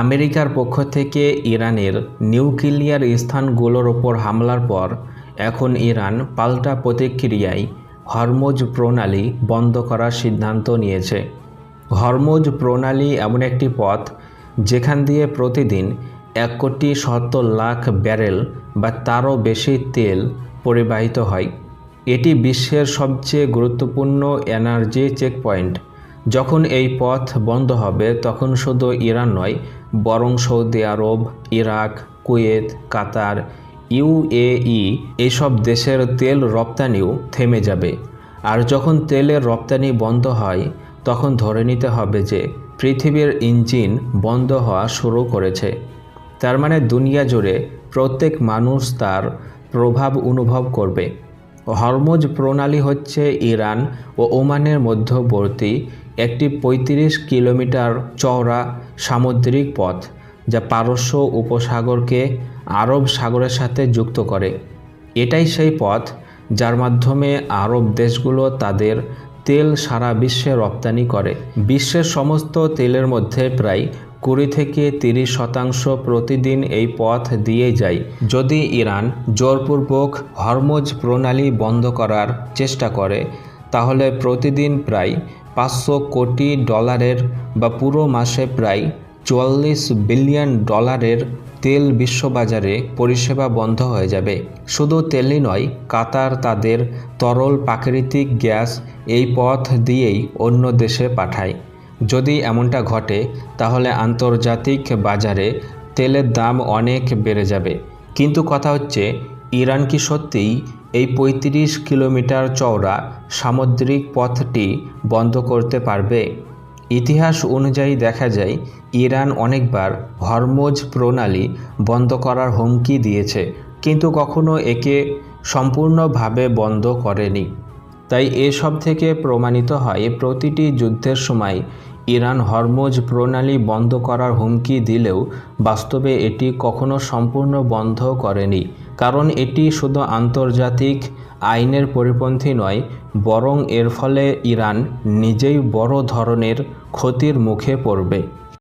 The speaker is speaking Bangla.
আমেরিকার পক্ষ থেকে ইরানের নিউক্লিয়ার স্থানগুলোর ওপর হামলার পর এখন ইরান পাল্টা প্রতিক্রিয়ায় হরমোজ প্রণালী বন্ধ করার সিদ্ধান্ত নিয়েছে। হরমোজ প্রণালী এমন একটি পথ যেখান দিয়ে প্রতিদিন এক কোটি সত্তর লাখ ব্যারেল বা তারও বেশি তেল পরিবাহিত হয়। এটি বিশ্বের সবচেয়ে গুরুত্বপূর্ণ এনার্জি চেকপয়েন্ট। যখন এই পথ বন্ধ হবে, তখন শুধু ইরান নয়, বরং সৌদি আরব, ইরাক, কুয়েত, কাতার, ইউএই এইসব দেশের তেল রপ্তানিও থেমে যাবে। আর যখন তেলের রপ্তানি বন্ধ হয়, তখন ধরে নিতে হবে যে পৃথিবীর ইঞ্জিন বন্ধ হওয়া শুরু করেছে। তার মানে দুনিয়া জুড়ে প্রত্যেক মানুষ তার প্রভাব অনুভব করবে। হরমোজ প্রণালী হচ্ছে ইরান ও ওমানের মধ্যবর্তী একটি ৩৫ কিলোমিটার চওড়া সামুদ্রিক পথ, যা পারস্য উপসাগরকে আরব সাগরের সাথে যুক্ত করে। এটাই সেই পথ যার মাধ্যমে আরব দেশগুলো তাদের তেল সারা বিশ্বে রপ্তানি করে। বিশ্বের সমস্ত তেলের মধ্যে প্রায় কুড়ি থেকে তিরিশ শতাংশ প্রতিদিন এই পথ দিয়ে যায়। যদি ইরান জোরপূর্বক হরমোজ প্রণালী বন্ধ করার চেষ্টা করে তাহলে প্রতিদিন প্রায় পাঁচশো কোটি ডলারের বা পুরো মাসে প্রায় চুয়াল্লিশ বিলিয়ন ডলারের তেল বিশ্ববাজারে পরিষেবা বন্ধ হয়ে যাবে। শুধু তেলই নয়, কাতার তাদের তরল প্রাকৃতিক গ্যাস এই পথ দিয়েই অন্য দেশে পাঠায়। যদি এমনটা ঘটে, তাহলে আন্তর্জাতিক বাজারে তেলের দাম অনেক বেড়ে যাবে। কিন্তু কথা হচ্ছে, ইরান কি সত্যিই এই ৩৫ কিলোমিটার চওড়া সামুদ্রিক পথটি বন্ধ করতে পারবে। ইতিহাস অনুযায়ী দেখা যায়, ইরান অনেকবার হরমোজ প্রণালী বন্ধ করার হুমকি দিয়েছে, কিন্তু কখনো একে সম্পূর্ণভাবে বন্ধ করেনি। তাই এসব থেকে প্রমাণিত হয়, প্রতিটি যুদ্ধের সময় ইরান হরমোজ প্রণালী বন্ধ করার হুমকি দিলেও বাস্তবে এটি কখনো সম্পূর্ণ বন্ধ করেনি। কারণ এটি শুধু আন্তর্জাতিক আইনের পরিপন্থী নয়, বরং এর ফলে ইরান নিজেই বড় ধরনের ক্ষতির মুখে পড়বে।